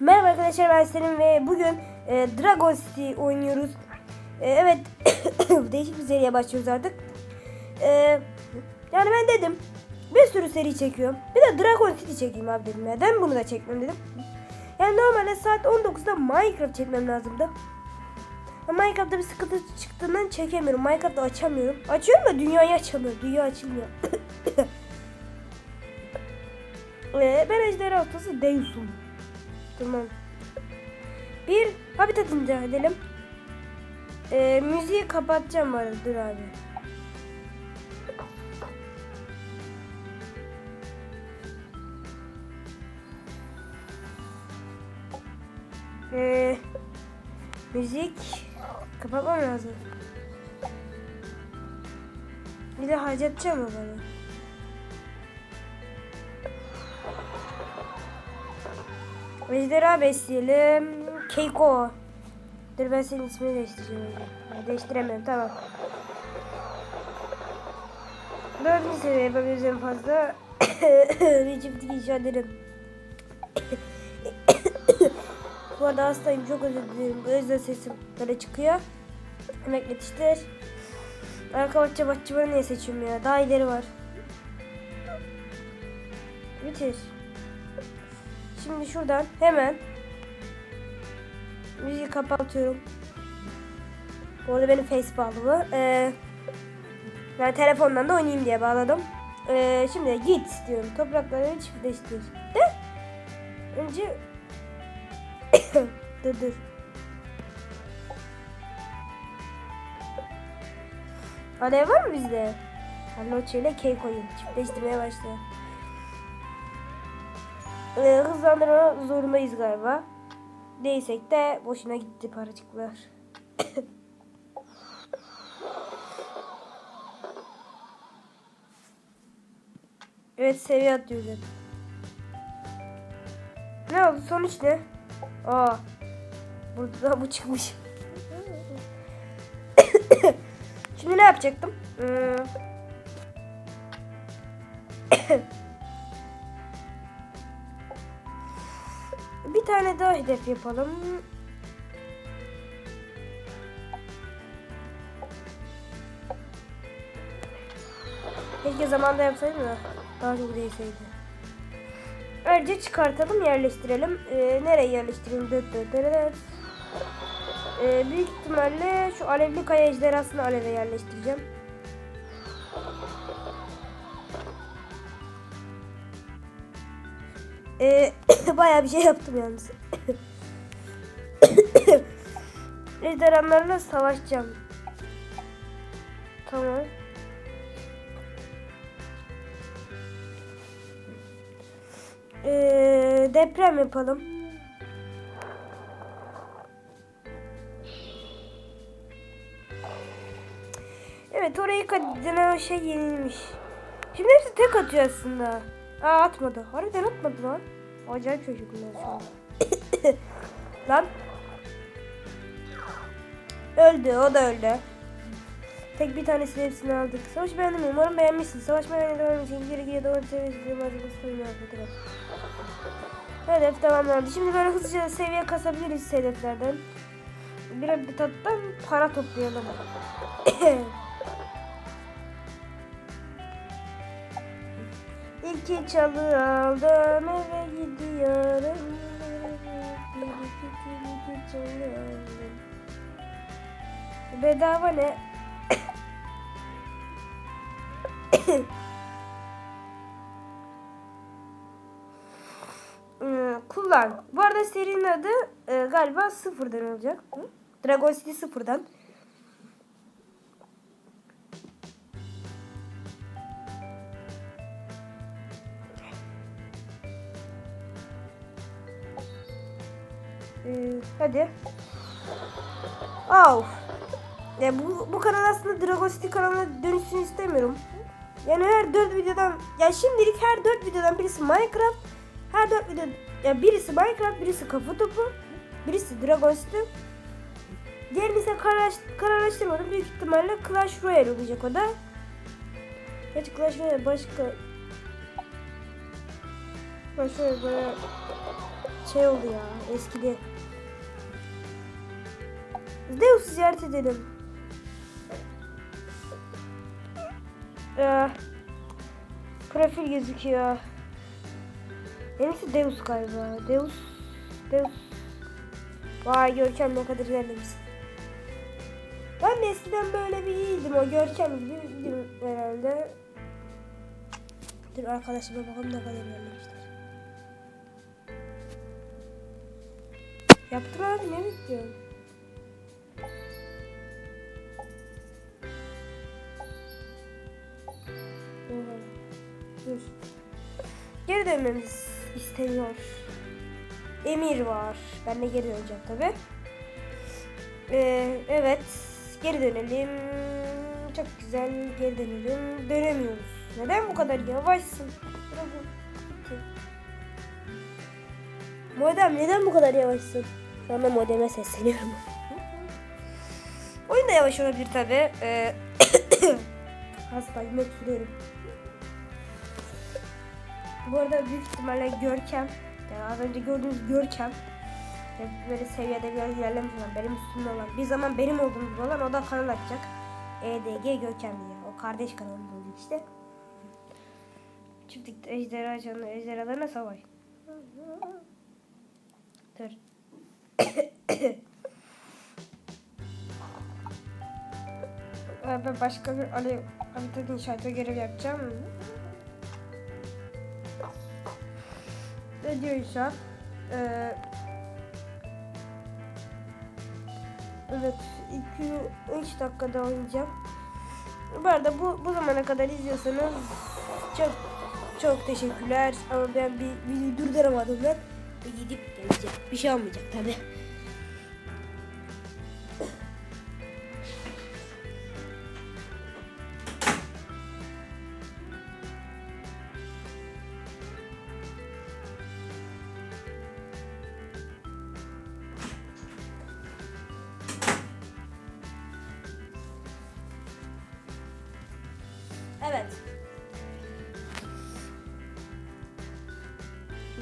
Merhaba arkadaşlar ben Selim ve bugün e, Dragon City oynuyoruz. E, evet değişik bir seriye başlıyoruz artık. E, yani ben dedim bir sürü seri çekiyorum. Bir de Dragon City çekeyim abi dedim. Neden bunu da çekmem dedim. Yani normalde saat 19'da Minecraft çekmem lazımdı. Minecraft'ta bir sıkıntı çıktığından çekemiyorum. Minecraft'ta açamıyorum. Açıyorum da dünyayı açamıyorum. Dünya açılmıyor. Ee, ben ejderha ustası Deus'um. Tamam. Bir habitat inşa edelim. Ee, müziği kapatacağım var dur abi. Ee, müzik kapatmam lazım. Bir de harcatacağım mı bana? Ejderha besleyelim. Keiko. Dur ben senin ismini değiştireceğim önce. Tamam. Dördüncü seviye yapabiliriz en fazla. İnşa ederim. Bu arada hastayım çok özür dilerim. O yüzden sesim böyle çıkıyor. Emek yetiştir. Arka bahçe bahçıvanı niye seçiyorum ya? Daha ileri var. Bitir. Şimdi şuradan hemen müziği kapatıyorum. Bu arada benim face bağlı. Ee, ben telefondan da oynayayım diye bağladım. Ee, şimdi git diyorum. Toprakları çiftleştir. De? Önce dur dur. Alev var mı bizde? Halloçe ile Keiko'yu çiftleştirmeye başlıyor. Ee, hızlandırma zorundayız galiba. Değilsek de boşuna gitti paracıklar. evet seviye atlıyoruz. Ne oldu sonuç ne? Aa. Burada da bu çıkmış. Şimdi ne yapacaktım? Hmm. Tane daha hedef yapalım. Keşke zamanda yapsaydım da daha çok değseydi. Önce çıkartalım yerleştirelim. Ee, nereye yerleştirelim? Dıt dıt dıt dıt. Ee, büyük ihtimalle şu alevli kaya ejderhasını aleve yerleştireceğim. Ee, bayağı bir şey yaptım yalnız. Ejderhalarla savaşacağım. Tamam. Ee, deprem yapalım. Evet orayı denen şey yenilmiş. Şimdi hepsi tek atıyor aslında. Aa atmadı. Harbiden atmadı lan. Acayip çocuk bunlar şu an. lan. Öldü o da öldü. Tek bir tanesi hepsini aldık. Savaş beğendim. Umarım beğenmişsin. Savaşmaya devam için geri geri doğru seviyesi malzemesi koymuyor fotoğraf. Hedef tamamlandı. Şimdi böyle hızlıca seviye kasabiliriz hedeflerden. Bir habitattan para toplayalım. İki çalı aldım eve gidiyorum. Bedava ne? Hmm, kullan. Bu arada serinin adı e, galiba sıfırdan olacak. Dragon City sıfırdan. Ee, hadi. Of. Ya bu, bu kanal aslında Dragon City kanalına dönüşsün istemiyorum. Yani her dört videodan ya şimdilik her dört videodan birisi Minecraft, her dört video ya birisi Minecraft, birisi kafa topu, birisi Dragon City. Diğerini ise karar, kararlaştırmadım. Büyük ihtimalle Clash Royale olacak o da. Gerçi Clash Royale başka Clash Royale böyle şey oldu ya eskidi. Zeus'u ziyaret edelim. Ee, profil gözüküyor. Benimki Deus galiba. Deus. Deus. Vay Görkem ne kadar ilerlemişsin. Ben de eskiden böyle bir iyiydim o Görkem gibi herhalde. Dur arkadaşıma bakalım ne kadar ilerlemişler. Yaptım abi ne bekliyorsun? Dur. Geri dönmemiz isteniyor. Emir var. Ben de geri döneceğim tabi. Ee, evet. Geri dönelim. Çok güzel. Geri dönelim. Dönemiyoruz. Neden bu kadar yavaşsın? Modem neden bu kadar yavaşsın? Anda modeme sesleniyorum. Oyun da yavaş olabilir tabi. Ee, hastayım öksürüyorum. Bu arada büyük ihtimalle Görkem, yani az önce gördüğünüz Görkem, böyle seviyede biraz ilerlemiş olan, benim üstümde olan, bir zaman benim olduğum gibi olan o da kanal açacak. EDG Görkem diye. O kardeş kanalım olacak işte. Çiftlik ejderha canlı ejderhalarına savaş. Dur. Ben başka bir Ali harita inşaatı görev yapacağım. Ne diyor inşaat? Ee, evet 2-3 dakikada oynayacağım. Bu arada bu, bu zamana kadar izliyorsanız çok çok teşekkürler ama ben bir videoyu durduramadım ben. Gidip geleceğim. Bir şey olmayacak tabi.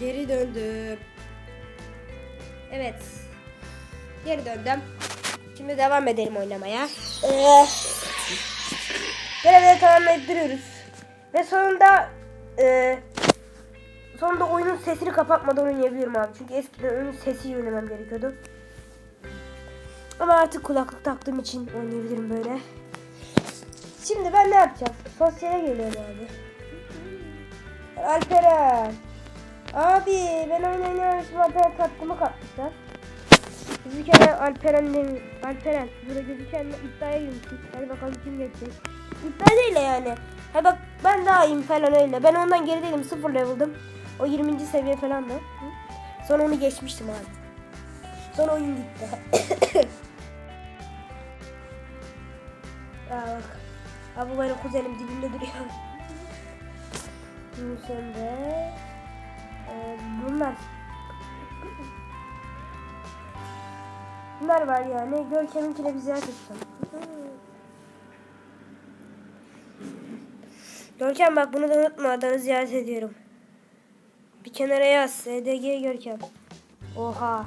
Geri döndüm. Evet. Geri döndüm. Şimdi devam edelim oynamaya. Ee, görevleri tamamlayıp duruyoruz. Ve sonunda e, sonunda oyunun sesini kapatmadan oynayabilirim abi. Çünkü eskiden oyunun sesiyle oynamam gerekiyordu. Ama artık kulaklık taktığım için oynayabilirim böyle. Şimdi ben ne yapacağım? Sosyale geliyorum abi. Alperen. Abi ben oyun oynamışım Alperen tatlımı bir kere Alperen demi Alperen burada gözüken iddiaya girmiştik. Hadi bakalım kim geçecek. İddia değil de yani. Ha bak ben daha iyiyim falan öyle. Ben ondan gerideydim sıfır level'dım. O 20. seviye falandı. Hı? Sonra onu geçmiştim abi. Sonra oyun gitti. Aa bak. Abi benim kuzenim dibimde duruyor. Şimdi sen de e, bunlar Bunlar var yani. Görkem'inkine bir ziyaret ettim. Görkem bak bunu da unutma adını ziyaret ediyorum. Bir kenara yaz. SDG Görkem. Oha.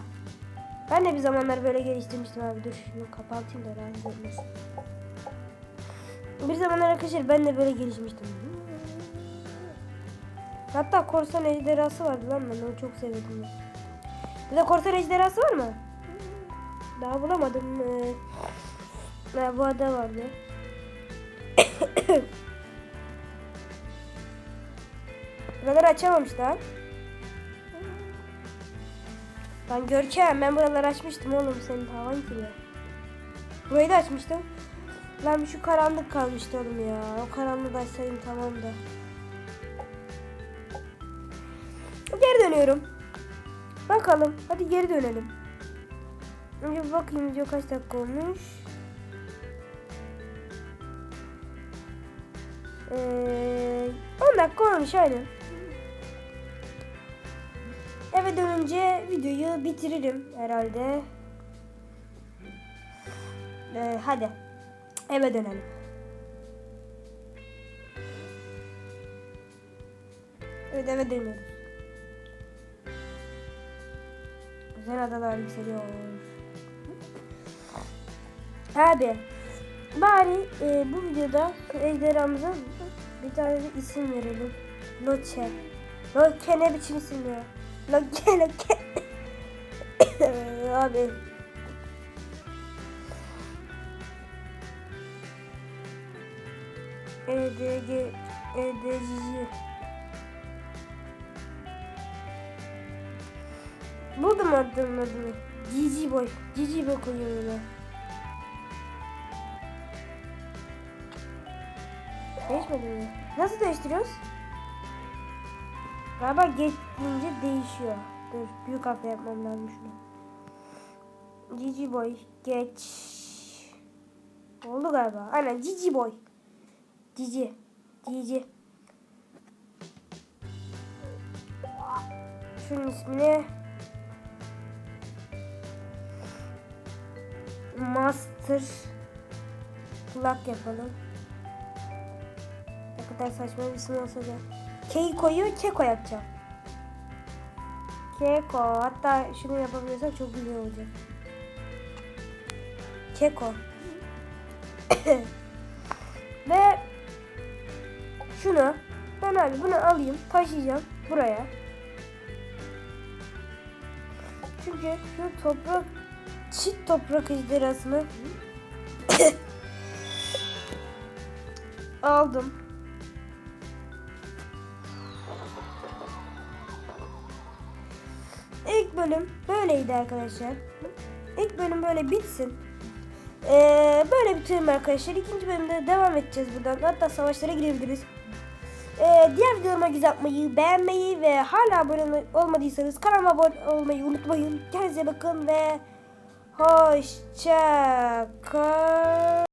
Ben de bir zamanlar böyle geliştirmiştim abi. Dur şunu kapatayım da rahatsız olmasın. Bir zamanlar arkadaşlar ben de böyle gelişmiştim. Hatta korsan ejderhası vardı lan ben onu çok sevdim. Bir de korsan ejderhası var mı? Daha bulamadım. Ee, bu ada vardı. Buraları açamamış lan. Ben Görkem ben buraları açmıştım oğlum senin havan gibi. Burayı da açmıştım. Lan şu karanlık kalmıştı oğlum ya. O karanlığı da açsaydım tamam da. Geri dönüyorum. Bakalım. Hadi geri dönelim. Önce bakayım video kaç dakika olmuş. Ee, 10 dakika olmuş aynen. Eve dönünce videoyu bitiririm herhalde. Ee, hadi. Eve dönelim. Evet eve dönüyoruz. Güzel adalar yükseliyor. Abi bari e, bu videoda ejderhamıza bir tane de isim verelim. Loche. Loche ne biçim isim ya? Loche Loche. Abi. EDG EDGC Buldum adının adını. Cici boy. Cici boy koyuyorum ona. Değişmedi mi? Nasıl değiştiriyoruz? Galiba geçince değişiyor. Dur büyük harfle yapmam lazım şunu. Cici boy geç. Oldu galiba. Aynen cici boy. Cici. Cici. Şunun ismini Master Kulak yapalım. Ne kadar saçma bir isim olsa da. Keiko'yu Keko yapacağım. Keko. Hatta şunu yapabilirsem çok güzel olacak. Keko. Ve şunu ben abi bunu alayım taşıyacağım buraya. Çünkü şu toprak çit toprak ejderhasını aldım. İlk bölüm böyleydi arkadaşlar. İlk bölüm böyle bitsin. Ee, böyle bitirelim arkadaşlar. İkinci bölümde devam edeceğiz buradan. Hatta savaşlara girebiliriz. Ee, diğer videolarıma göz atmayı, beğenmeyi ve hala abone olmadıysanız kanalıma abone olmayı unutmayın. Kendinize bakın ve Hoşça kal.